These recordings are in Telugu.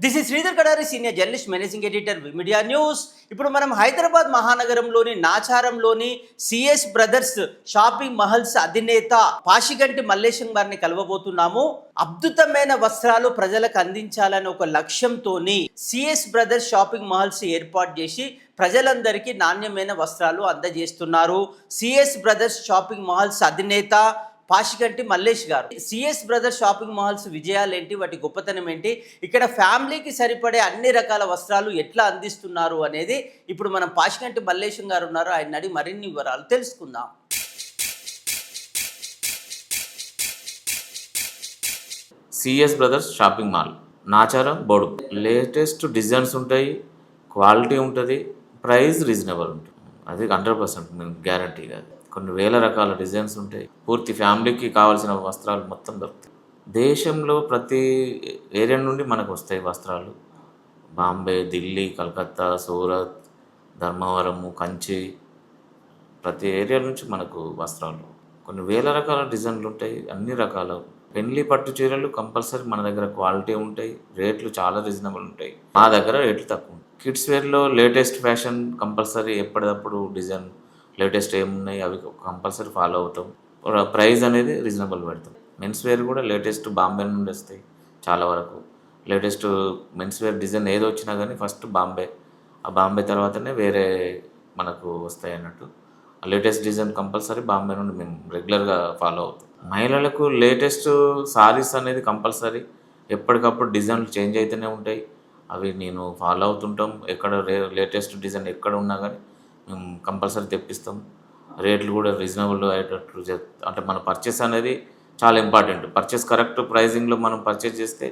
This is Sridhar Kadari senior journalist managing editor media news ఇప్పుడు మనం హైదరాబాద్ మహానగరంలోని నాచారంలోని సిఎస్ బ్రదర్స్ షాపింగ్ మహల్స్ అధినేత పాషిగంటి మల్లేశం గారిని కలవబోతున్నాము. అద్భుతమైన వస్త్రాలు ప్రజలకు అందించాలనే ఒక లక్ష్యంతోని సిఎస్ బ్రదర్స్ షాపింగ్ మహల్స్ ఏర్పాటు చేసి ప్రజలందరికీ నాణ్యమైన వస్త్రాలు అందజేస్తున్నారు. సిఎస్ బ్రదర్స్ షాపింగ్ మహల్స్ అధినేత పాషిగంటి మల్లేష్ గారు. సిఎస్ బ్రదర్స్ షాపింగ్ మాల్స్ విజయాలు ఏంటి? వాటి గొప్పతనం ఏంటి? ఇక్కడ ఫ్యామిలీకి సరిపడే అన్ని రకాల వస్త్రాలు ఎట్లా అందిస్తున్నారు అనేది ఇప్పుడు మనం పాషిగంటి మల్లేశం గారు ఉన్నారు. ఆయన అడిగి మరిన్ని వివరాలు తెలుసుకుందాం. CS brothers shopping mall Nacharam బోడు. లేటెస్ట్ డిజైన్స్ ఉంటాయి క్వాలిటీ ఉంటుంది ప్రైస్ రీజనబుల్ ఉంటుంది. అది హండ్రెడ్ పర్సెంట్ గ్యారంటీ కాదు. కొన్ని వేల రకాల డిజైన్స్ ఉంటాయి. పూర్తి ఫ్యామిలీకి కావాల్సిన వస్త్రాలు మొత్తం దొరుకుతాయి. దేశంలో ప్రతి ఏరియా నుండి మనకు వస్తాయి వస్త్రాలు. బాంబే ఢిల్లీ కలకత్తా సూరత్ ధర్మవరము కంచి. ప్రతి ఏరియా నుంచి మనకు వస్త్రాలు. కొన్ని వేల రకాల డిజైన్లు ఉంటాయి అన్ని రకాల. పెళ్ళి పట్టు చీరలు కంపల్సరీ మన దగ్గర క్వాలిటీ ఉంటాయి రేట్లు చాలా రీజనబుల్ ఉంటాయి. మా దగ్గర రేట్లు తక్కువ ఉంటాయి. కిడ్స్ వేర్లో లేటెస్ట్ ఫ్యాషన్ కంపల్సరీ ఎప్పటికప్పుడు డిజైన్ లేటెస్ట్ ఏమున్నాయి అవి కంపల్సరీ ఫాలో అవుతాం. ప్రైస్ అనేది రీజనబుల్ పెడతాం. మెన్స్ వేర్ కూడా లేటెస్ట్ బాంబే నుండి వస్తాయి చాలా వరకు. లేటెస్ట్ మెన్స్ వేర్ డిజైన్ ఏది వచ్చినా కానీ ఫస్ట్ బాంబే. ఆ బాంబే తర్వాతనే వేరే మనకు వస్తాయి అన్నట్టు. లేటెస్ట్ డిజైన్ కంపల్సరీ బాంబే నుండి మేము రెగ్యులర్గా ఫాలో అవుతాం. మహిళలకు లేటెస్ట్ సారీస్ అనేది కంపల్సరీ. ఎప్పటికప్పుడు డిజైన్లు చేంజ్ అవుతూనే ఉంటాయి. అవి నేను ఫాలో అవుతుంటాం. ఎక్కడ లేటెస్ట్ డిజైన్ ఎక్కడ ఉన్నా కానీ మేము కంపల్సరీ తెప్పిస్తాం. రేట్లు కూడా రీజనబుల్ అయ్యేటట్లు అంటే మన పర్చేస్ అనేది చాలా ఇంపార్టెంట్ పర్చేస్ కరెక్ట్ ప్రైజింగ్లో మనం పర్చేస్ చేస్తే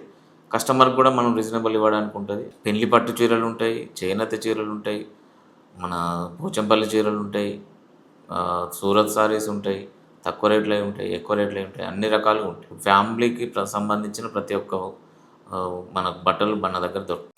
కస్టమర్కి కూడా మనం రీజనబుల్ ఇవ్వడానికి ఉంటుంది. పెళ్ళి పట్టు చీరలు ఉంటాయి చేనేత చీరలు ఉంటాయి మన పోచంపల్లి చీరలు ఉంటాయి సూరత్ సారీస్ ఉంటాయి తక్కువ రేట్లో ఉంటాయి ఎక్కువ రేట్లో ఉంటాయి అన్ని రకాలు ఉంటాయి. ఫ్యామిలీకి సంబంధించిన ప్రతి ఒక్క మనకు బట్టలు మన దగ్గర దొరుకుతాయి.